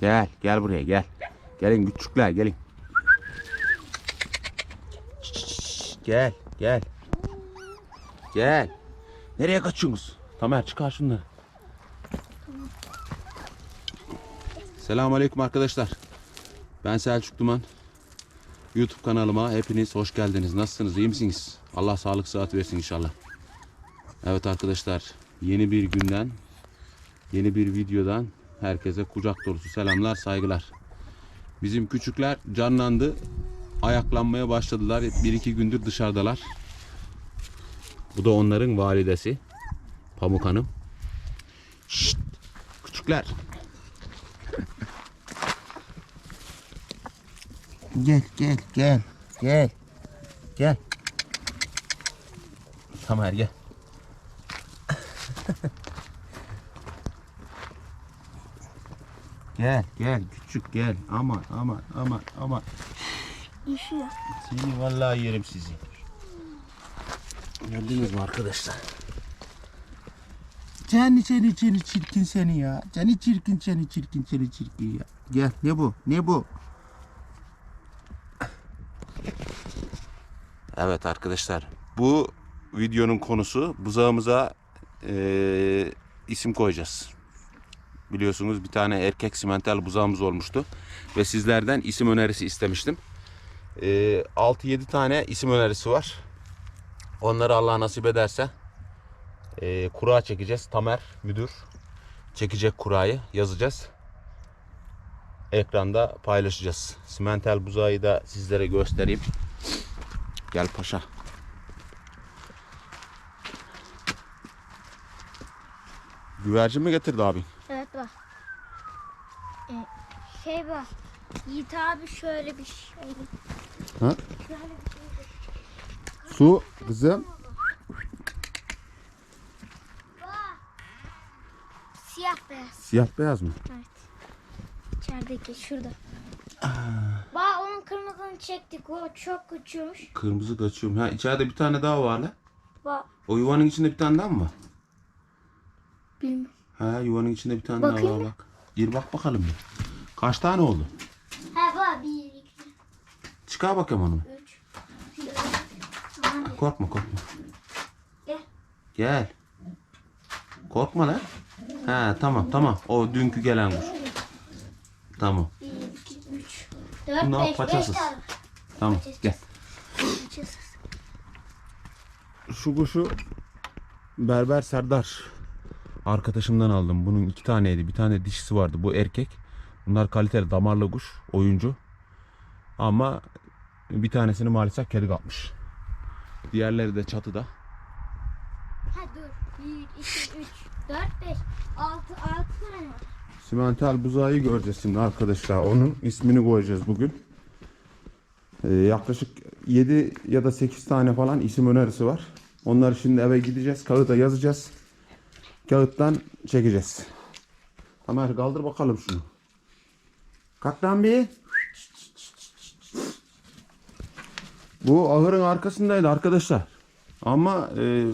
Gel gel buraya gel. Gelin küçükler gelin. Gel gel. Gel. Nereye kaçıyorsunuz? Tamer çıkar şunları. Selamun Aleyküm arkadaşlar. Ben Selçuk Duman. YouTube kanalıma hepiniz hoş geldiniz. Nasılsınız? iyi misiniz? Allah sağlık sıhhat versin inşallah. Evet arkadaşlar yeni bir günden yeni bir videodan herkese kucak dolusu selamlar saygılar. Bizim küçükler canlandı. Ayaklanmaya başladılar. Bir iki gündür dışarıdalar. Bu da onların validesi. Pamuk Hanım. Şşt, küçükler. Gel gel gel gel. Gel. Tamer gel. Gel gel küçük gel. Aman aman aman aman. Üşüyor. Seni vallahi yerim sizi. Gördünüz mü arkadaşlar? Seni seni seni çirkin seni ya. Seni çirkin seni çirkin seni çirkin ya. Gel ne bu? Ne bu? Evet arkadaşlar. Bu videonun konusu buzağımıza eee, isim koyacağız. Biliyorsunuz bir tane erkek simental buzağımız olmuştu. Ve sizlerden isim önerisi istemiştim. Ee, 6-7 tane isim önerisi var. Onları Allah nasip ederse e, kura çekeceğiz. Tamer müdür çekecek kurayı yazacağız. Ekranda paylaşacağız. Simental buzağı da sizlere göstereyim. Gel paşa. Güvercin mi getirdi abi? Evet şey bak. Yiğit abi şöyle bir şey. Ha? Şöyle bir şey. Su kızım. Siyah beyaz. Siyah beyaz mı? İçerideki şurada. Bak onun kırmızını çektik. O çok küçülmüş. Kırmızı kaçıyorum. Ha içeride bir tane daha var lan. Bak O yuvanın içinde bir tane daha mı var? bilmiyorum. Ha yuvanın içinde bir tane Bakayım daha var mı? bak. Gir bak bakalım bir. Kaç tane oldu? Ha bak bir, iki, Çıkar bakayım onu. üç. Aman Korkma korkma. Gel. Gel. Korkma lan. Ha tamam tamam. O dünkü gelen kuş. Tamam. bir, iki, üç, dört, Bunlar beş, beş paçasız. tane. Tamam gel. Paçasız. Şu kuşu Berber Serdar arkadaşımdan aldım. Bunun iki taneydi. Bir tane dişisi vardı. Bu erkek. Bunlar kaliteli damarlı kuş. Oyuncu. Ama bir tanesini maalesef kedi kapmış. Diğerleri de çatıda. Ha dur. Bir, iki, üç, dört, beş, altı, altı tane var. Simental buzağı göreceğiz şimdi arkadaşlar. Onun ismini koyacağız bugün. Ee, yaklaşık 7 ya da 8 tane falan isim önerisi var. Onları şimdi eve gideceğiz. Kağıda yazacağız. Kağıttan çekeceğiz. Ömer kaldır bakalım şunu. Kalk bir. Bu ahırın arkasındaydı arkadaşlar. Ama e,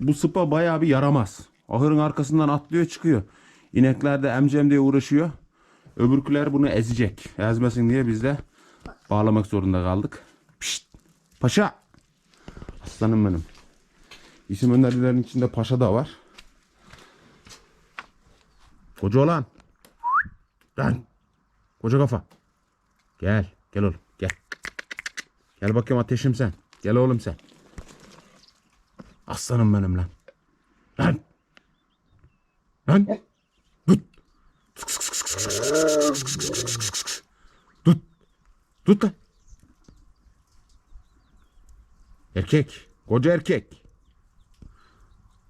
bu sıpa bayağı bir yaramaz. Ahırın arkasından atlıyor çıkıyor. İnekler de emcem diye uğraşıyor. Öbürküler bunu ezecek. Ezmesin diye biz de bağlamak zorunda kaldık. Pişt, paşa. Aslanım benim. İsim önerilerin içinde paşa da var. Koca olan. Lan. Koca kafa. Gel. Gel oğlum. Gel. Gel bakayım ateşim sen. Gel oğlum sen. Aslanım benim lan. Lan. Lan. Tut. Tut. Tut lan. Erkek. Koca erkek.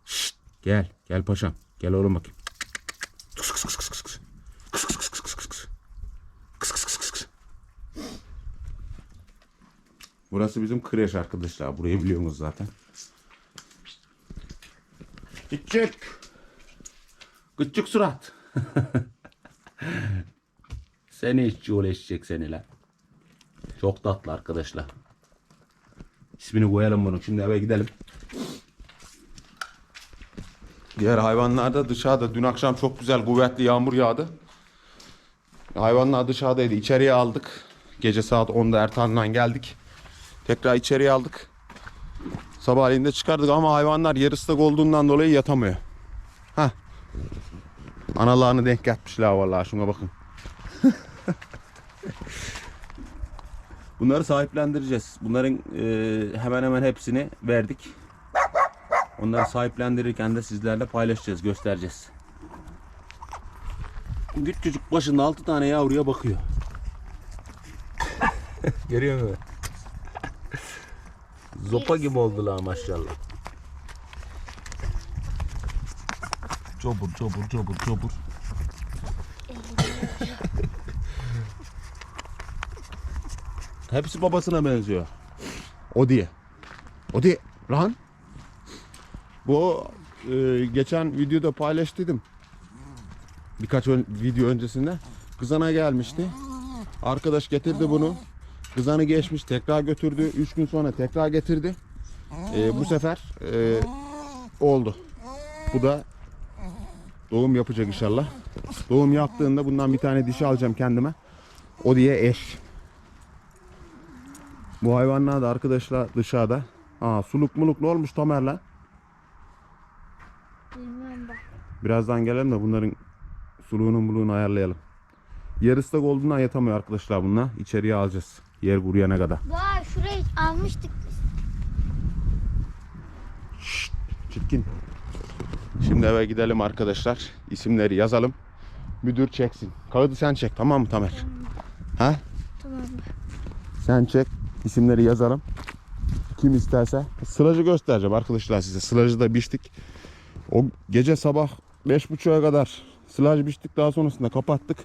Şşt. Gel. Gel paşam. Gel oğlum bakayım. Burası bizim kreş arkadaşlar. Burayı biliyorsunuz zaten. Küçük. Küçük surat. seni hiç yol eşecek seni lan. Çok tatlı arkadaşlar. İsmini koyalım bunu. Şimdi eve gidelim. Diğer hayvanlar da dışarıda. Dün akşam çok güzel kuvvetli yağmur yağdı. Hayvanlar dışarıdaydı. İçeriye aldık. Gece saat 10'da Ertan'dan geldik. Tekrar içeriye aldık. Sabahleyin de çıkardık ama hayvanlar yer ıslak olduğundan dolayı yatamıyor. Heh. Analarını denk etmişler vallahi şuna bakın. Bunları sahiplendireceğiz. Bunların e, hemen hemen hepsini verdik. Onları sahiplendirirken de sizlerle paylaşacağız, göstereceğiz. Küçücük başında 6 tane yavruya bakıyor. Görüyor musun? Zopa gibi oldular maşallah. Cobur cobur cobur cobur. Hepsi babasına benziyor. O diye. O diye. Rahan. Bu e, geçen videoda paylaştıydım. Birkaç ön- video öncesinde. Kızana gelmişti. Arkadaş getirdi bunu. Kızanı geçmiş tekrar götürdü. 3 gün sonra tekrar getirdi. E, bu sefer e, oldu. Bu da doğum yapacak inşallah. Doğum yaptığında bundan bir tane dişi alacağım kendime. O diye eş. Bu hayvanlar da arkadaşlar dışarıda. Aa suluk muluk ne olmuş? Bilmem bak. Birazdan gelelim de bunların suluğunu buluğunu ayarlayalım. Yer ıslak olduğundan yatamıyor arkadaşlar bunlar. İçeriye alacağız. Yer kuruyana kadar. Vay şurayı almıştık biz. Çirkin. Şimdi eve gidelim arkadaşlar. İsimleri yazalım. Müdür çeksin. Kağıdı sen çek tamam mı Tamer? Ha? Tamam mı? Sen çek. İsimleri yazalım. Kim isterse. Sılacı göstereceğim arkadaşlar size. Sılacı da biçtik. O gece sabah 5.30'a kadar sılaj biçtik. Daha sonrasında kapattık.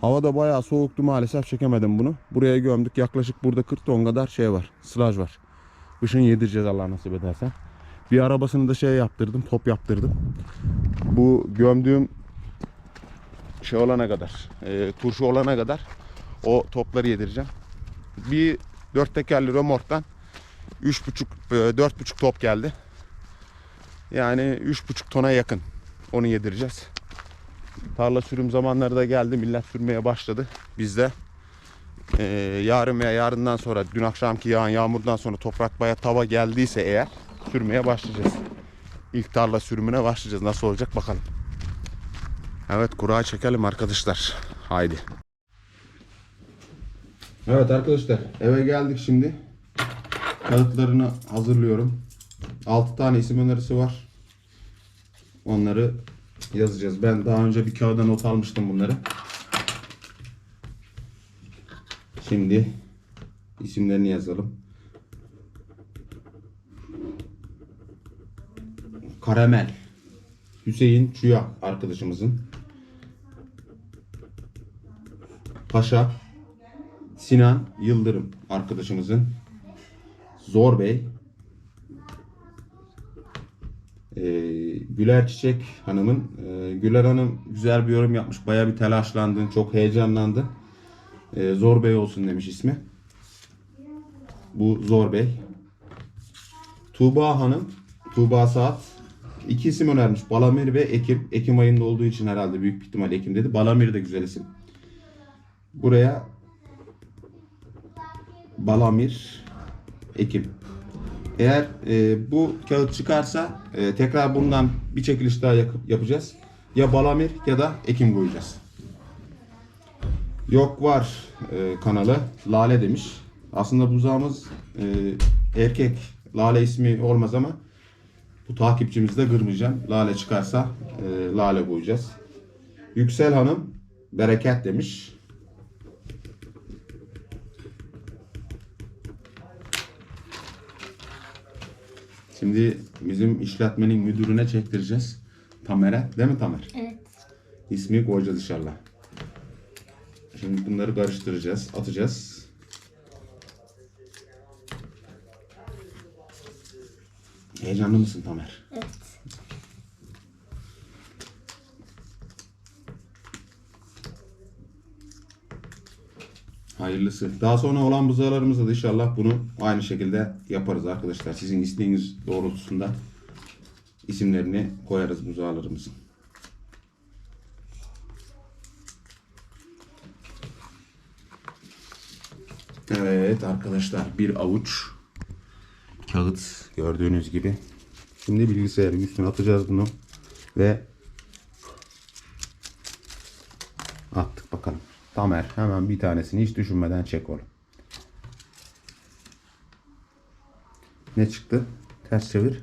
Hava da bayağı soğuktu maalesef çekemedim bunu. Buraya gömdük. Yaklaşık burada 40 ton kadar şey var. Sılaj var. Kışın yedireceğiz Allah nasip ederse. Bir arabasını da şey yaptırdım. Top yaptırdım. Bu gömdüğüm şey olana kadar, e, turşu olana kadar o topları yedireceğim. Bir dört tekerli römorktan 3,5 e, 4,5 top geldi. Yani 3,5 tona yakın. Onu yedireceğiz. Tarla sürüm zamanları da geldi. Millet sürmeye başladı. Biz de e, yarın veya yarından sonra dün akşamki yağan yağmurdan sonra toprak baya tava geldiyse eğer sürmeye başlayacağız. İlk tarla sürümüne başlayacağız. Nasıl olacak bakalım. Evet kura çekelim arkadaşlar. Haydi. Evet arkadaşlar eve geldik şimdi. Kağıtlarını hazırlıyorum. 6 tane isim önerisi var. Onları yazacağız. Ben daha önce bir kağıda not almıştım bunları. Şimdi isimlerini yazalım. Karamel. Hüseyin Çuyak arkadaşımızın. Paşa. Sinan Yıldırım arkadaşımızın. Zor Bey. Ee, Güler Çiçek Hanım'ın. Ee, Güler Hanım güzel bir yorum yapmış. Baya bir telaşlandı. Çok heyecanlandı. Ee, Zor Bey olsun demiş ismi. Bu Zor Bey. Tuğba Hanım. Tuğba Saat. İki isim önermiş. Balamir ve Ekim. Ekim ayında olduğu için herhalde büyük ihtimal Ekim dedi. Balamir de güzel isim. Buraya Balamir Ekim. Eğer e, bu kağıt çıkarsa e, tekrar bundan bir çekiliş daha yakıp yapacağız. Ya Balamir ya da Ekim koyacağız. Yok var e, kanalı Lale demiş. Aslında buzağımız e, erkek Lale ismi olmaz ama bu takipçimizi de kırmayacağım. Lale çıkarsa e, Lale koyacağız. Yüksel Hanım bereket demiş. Şimdi bizim işletmenin müdürüne çektireceğiz. Tamer'e. Değil mi Tamer? Evet. İsmi koyacağız inşallah. Şimdi bunları karıştıracağız. Atacağız. Heyecanlı mısın Tamer? hayırlısı. Daha sonra olan buzalarımızda da inşallah bunu aynı şekilde yaparız arkadaşlar. Sizin isteğiniz doğrultusunda isimlerini koyarız buzalarımızın. Evet arkadaşlar bir avuç kağıt gördüğünüz gibi. Şimdi bilgisayarın üstüne atacağız bunu ve attık bakalım. Tamer hemen bir tanesini hiç düşünmeden çek oğlum. Ne çıktı? Ters çevir.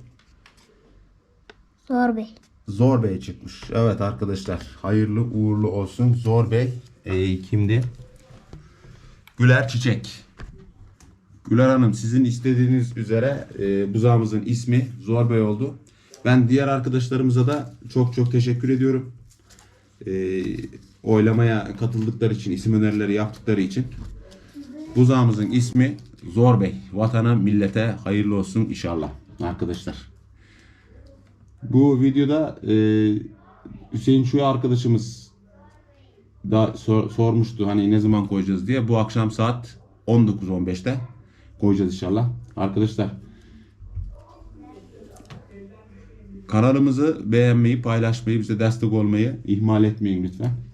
Zor Bey. Zor Bey çıkmış. Evet arkadaşlar hayırlı uğurlu olsun. Zor Bey e, kimdi? Güler Çiçek. Güler Hanım sizin istediğiniz üzere e, buzağımızın ismi Zor Bey oldu. Ben diğer arkadaşlarımıza da çok çok teşekkür ediyorum. E, oylamaya katıldıkları için, isim önerileri yaptıkları için. Buzağımızın ismi Zor Bey. Vatana, millete hayırlı olsun inşallah arkadaşlar. Bu videoda e, Hüseyin şu arkadaşımız da sor- sormuştu hani ne zaman koyacağız diye. Bu akşam saat 19.15'te koyacağız inşallah. Arkadaşlar kanalımızı beğenmeyi, paylaşmayı, bize destek olmayı ihmal etmeyin lütfen.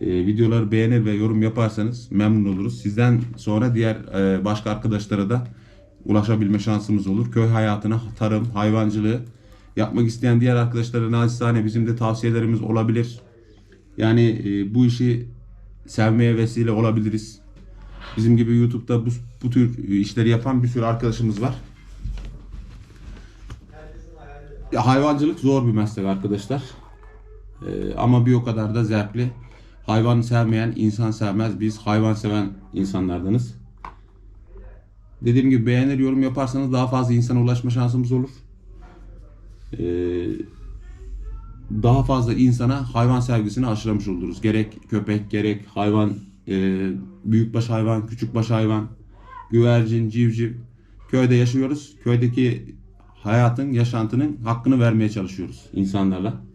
E, videoları beğenir ve yorum yaparsanız memnun oluruz. Sizden sonra diğer e, başka arkadaşlara da ulaşabilme şansımız olur. Köy hayatına, tarım, hayvancılığı yapmak isteyen diğer arkadaşlara naçizane bizim de tavsiyelerimiz olabilir. Yani e, bu işi sevmeye vesile olabiliriz. Bizim gibi YouTube'da bu, bu tür işleri yapan bir sürü arkadaşımız var. Ya, hayvancılık zor bir meslek arkadaşlar. Ee, ama bir o kadar da zevkli. Hayvan sevmeyen insan sevmez. Biz hayvan seven insanlardanız. Dediğim gibi beğenir yorum yaparsanız daha fazla insana ulaşma şansımız olur. Ee, daha fazla insana hayvan sevgisini aşılamış oluruz. Gerek köpek, gerek hayvan, e, büyükbaş hayvan, küçükbaş hayvan, güvercin, civciv. Köyde yaşıyoruz. Köydeki hayatın, yaşantının hakkını vermeye çalışıyoruz insanlarla.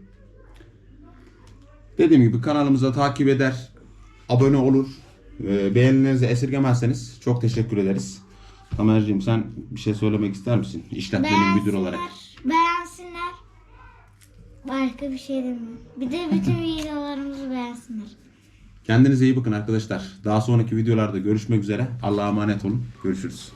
Dediğim gibi kanalımıza takip eder, abone olur, e, beğenilerinizi esirgemezseniz çok teşekkür ederiz. Tamer'ciğim sen bir şey söylemek ister misin? İşletmenin müdür olarak. Beğensinler. Başka bir şey demiyorum. Bir de bütün videolarımızı beğensinler. Kendinize iyi bakın arkadaşlar. Daha sonraki videolarda görüşmek üzere. Allah'a emanet olun. Görüşürüz.